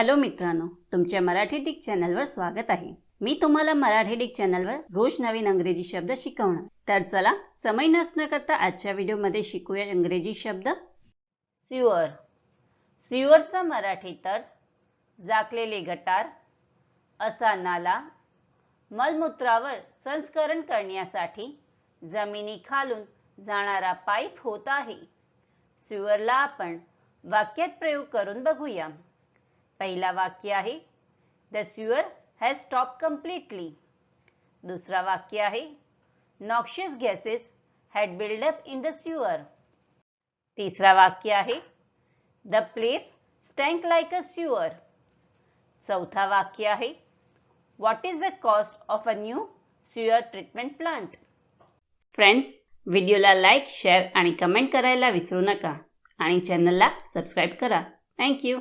Hello मित्रांनो तुमच्या Marathi Dick चॅनलवर स्वागत आहे. मी तुम्हाला मराठी डिक चॅनलवर रोज नवीन अंग्रेजी शब्द शिकवणार. तर चला समय नसणं करता आजच्या व्हिडिओमध्ये शिकूया इंग्रजी शब्द. स्युअर स्युअरचा मराठी तर झाकलेले गटार असा नाला मलमूत्रावर संस्करण करण्यासाठी जमिनीखालून जाणारा पाईप होत आहे. स्युअरला आपण वाक्यात प्रयोग करून बघूया. पहिला वाक्य आहे the sewer has stop completely दुसरा वाक्य आहे noxious gases had buildup in the sewer तिसरा वाक्य आहे the place stank like a sewer चौथा वाक्य आहे what is the cost of a new sewer treatment plant friends व्हिडिओला लाईक शेअर आणि कमेंट करायला विसरू नका आणि चॅनलला सबस्क्राईब करा. थँक्यू